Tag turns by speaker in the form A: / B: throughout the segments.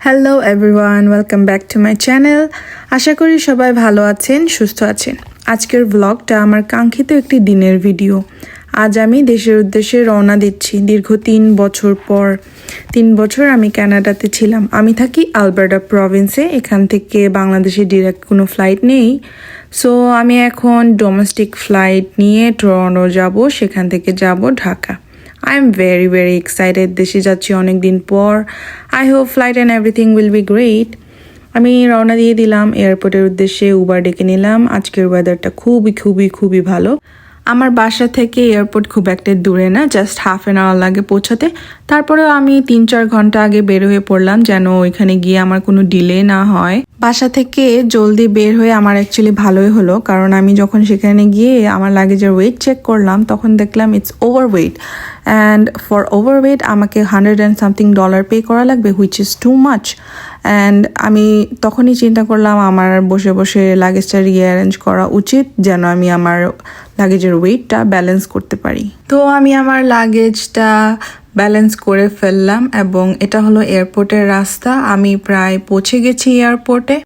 A: Hello everyone welcome back to my channel আশা করি সবাই ভালো আছেন, সুস্থ আছেন। আজকের ব্লগটা আমার কাঙ্ক্ষিত একটি দিনের ভিডিও আজ আমি দেশের উদ্দেশ্যে রওনা দিচ্ছি দীর্ঘ তিন বছর পর। তিন বছর আমি কানাডাতে ছিলাম। আমি থাকি আলবার্টা প্রভিন্সে, এখান থেকে বাংলাদেশে ডিরেক্ট কোনো ফ্লাইট নেই। সো আমি এখন ডোমেস্টিক ফ্লাইট নিয়ে টরন্টো যাব, সেখান থেকে যাব Dhaka. I am very very excited দেশে যাচ্ছি অনেক দিন পর। I hope flight and everything will be great আমি রওনা দিয়ে দিলাম এয়ারপোর্টের উদ্দেশ্যে উবার ডেকে নিলাম। আজকের ওয়েদারটা খুবই খুবই খুবই ভালো। আমার বাসা থেকে এয়ারপোর্ট খুব একটা দূরে না জাস্ট হাফ অ্যান আওয়ার লাগে পৌঁছাতে। তারপরেও আমি তিন চার ঘণ্টা আগে বের হয়ে পড়লাম, যেন ওইখানে গিয়ে আমার কোনো ডিলে না হয়। বাসা থেকে জলদি বের হয়ে আমার অ্যাকচুয়ালি ভালোই হলো। কারণ আমি যখন সেখানে গিয়ে আমার লাগেজের ওয়েট চেক করলাম, তখন দেখলাম it's over weight and for over weight আমাকে hundred and something dollar pay করা লাগবে which is too much and আমি তখনই চিন্তা করলাম, আমার বসে বসে লাগেজটা রিঅ্যারেঞ্জ করা উচিত, যেন আমি আমার লাগেজের ওয়েটটা ব্যালেন্স করতে পারি। তো আমি আমার লাগেজটা ব্যালেন্স করে ফেললাম এবং এটা হলো এয়ারপোর্টের রাস্তা। আমি প্রায় পৌঁছে গেছি এয়ারপোর্টে।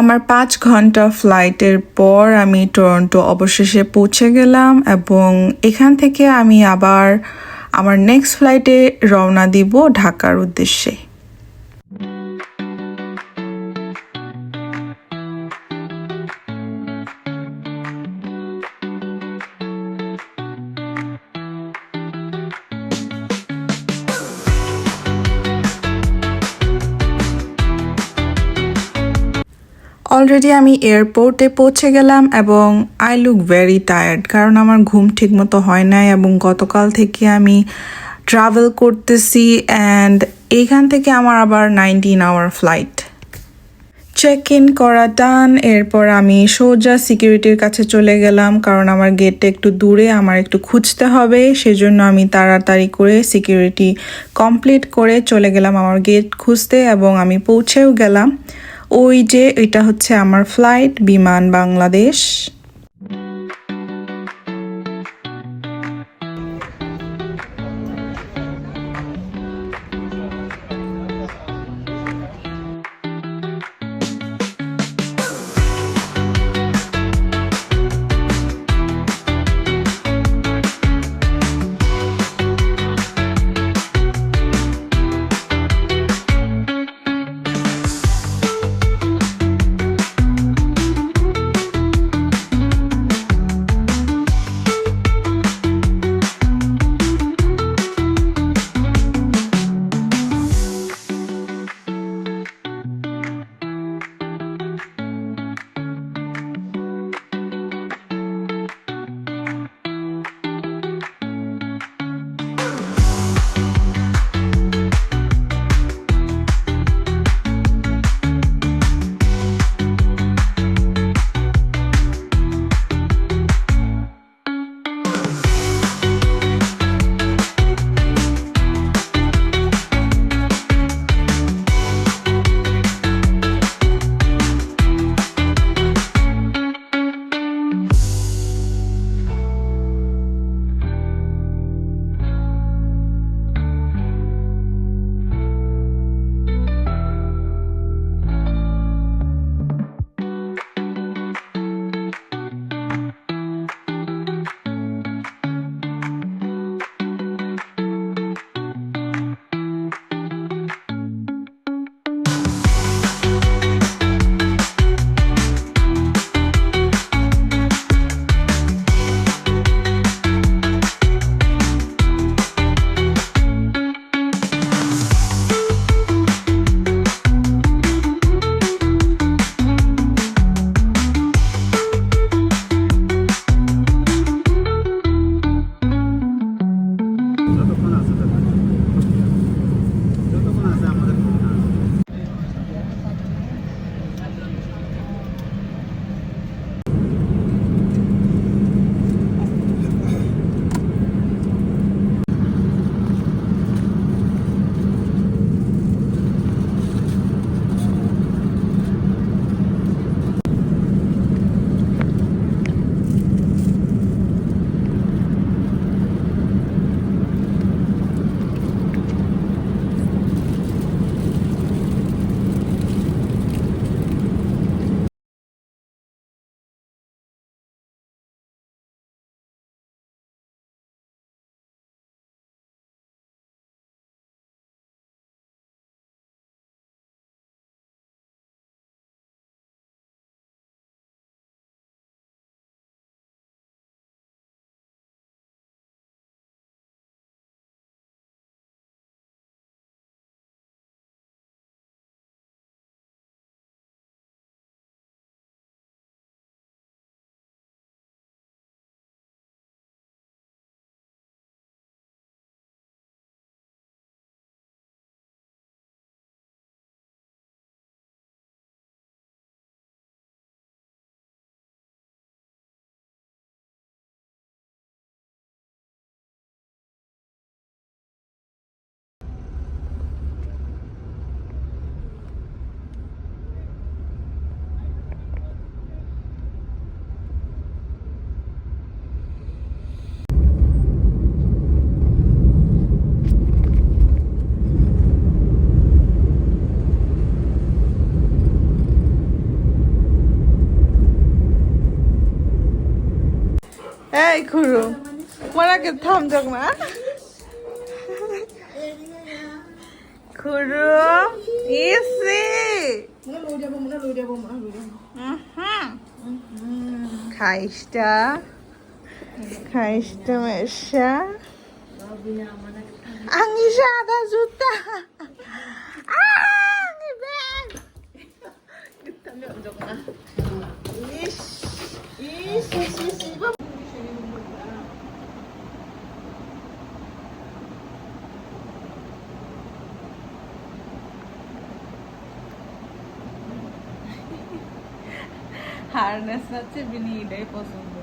A: আমার পাঁচ ঘণ্টা ফ্লাইটের পর আমি টরন্টো অবশেষে পৌঁছে গেলাম এবং এখান থেকে আমি আবার আমার নেক্সট ফ্লাইটে রওনা দিব ঢাকার উদ্দেশ্যে। অলরেডি আমি এয়ারপোর্টে পৌঁছে গেলাম এবং আই লুক ভেরি টায়ার্ড কারণ আমার ঘুম ঠিকমতো হয় নাই এবং গতকাল থেকে আমি ট্রাভেল করতেছি অ্যান্ড এইখান থেকে আমার আবার nineteen hour flight check in করা টান এরপর আমি সোজা সিকিউরিটির কাছে চলে গেলাম কারণ আমার গেটটা একটু দূরে, আমার একটু খুঁজতে হবে, সেজন্য আমি তাড়াতাড়ি করে সিকিউরিটি কমপ্লিট করে চলে গেলাম আমার গেট খুঁজতে এবং আমি পৌঁছেও গেলাম। ওই যে এটা হচ্ছে আমার ফ্লাইট বিমান বাংলাদেশ।
B: এই খুরু মরাকে থাম যাক না খুরু ইসি খাইসটা খাইসটা মেশা। আঙি সাদা জুতা আঙি ব্যাগ ইস ইস ইস ইস ইস হারনেস হচ্ছে বিনি এটাই পছন্দ